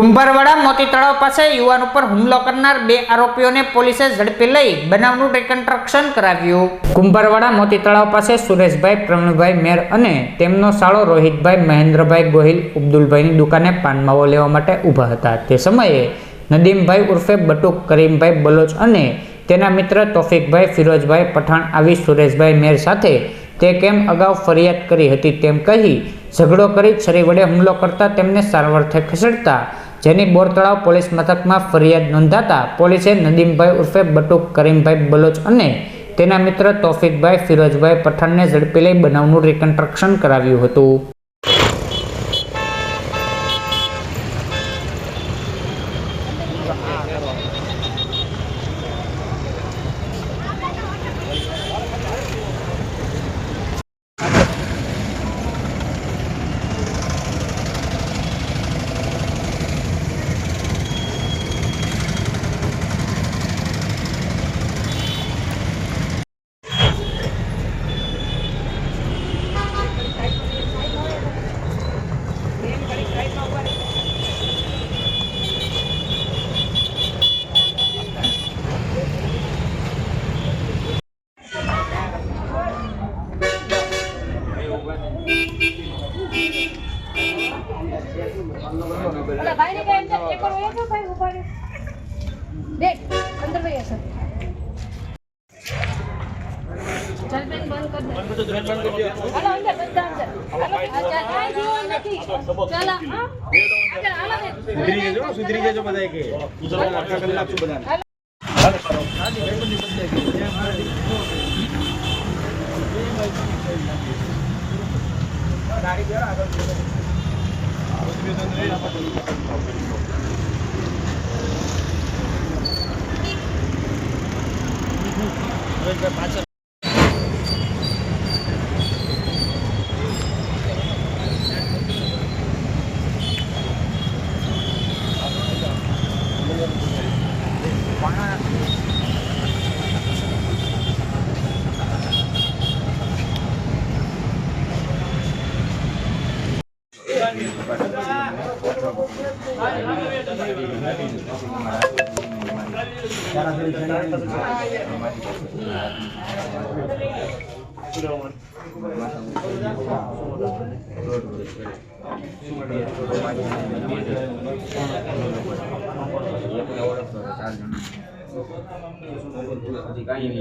કુંભારવાડા મોતી તળાવ પાસે યુવાન ઉપર હુમલો કરનાર બે આરોપીઓને પોલીસે ઝડપી લઈ બનાવનું રિકન્સ્ટ્રક્શન કરાવ્યું. કુંભારવાડા મોતી તળાવ પાસે સુરેશભાઈ, પ્રવીણભાઈ મેર અને તેમનો સાળો રોહિતભાઈ, મહેન્દ્રભાઈ ગોહિલ અબ્દુલભાઈની દુકાને પાનમાવો લેવા માટે ઊભા હતા. તે સમયે નદીમભાઈ ઉર્ફે બટુક કરીમભાઈ બલોચ અને તેના મિત્ર તોફિકભાઈ ફિરોજભાઈ પઠાણ આવી સુરેશભાઈ મેર સાથે તે કેમ અગાઉ ફરિયાદ કરી હતી તેમ કહી ઝઘડો કરી છરી વડે હુમલો કરતા તેમને સારવારથી ખસેડતા જેની બોરતળાવ પોલીસ મથકમાં ફરિયાદ નોંધાતા પોલીસે નદીમભાઈ ઉર્ફે બટુક કરીમભાઈ બલોચ અને તેના મિત્ર તોફિકભાઈ ફિરોજભાઈ પઠાણને ઝડપી લઈ બનાવનું રિકન્સ્ટ્રક્શન કરાવ્યું હતું. સુધરી જજો બધા કે. કલાક બધા કઈ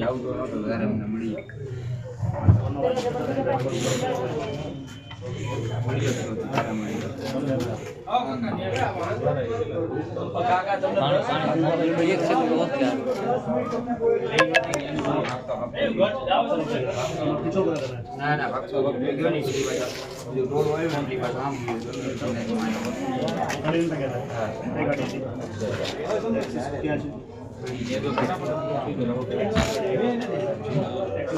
ಯಾವುದು ನೋಡೋದು ಬೇರೆ ನಮ್ಮ ಮನೆಗೆ ના ના ભક્તો ભાગ ગયો નહીં સીધી પાછા રોડ વાળ્યો ને એટલી પાછા આમ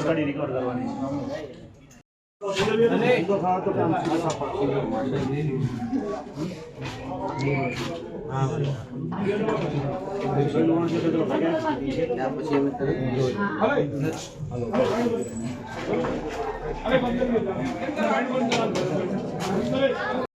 ગયો રિકવર કરવાની અરે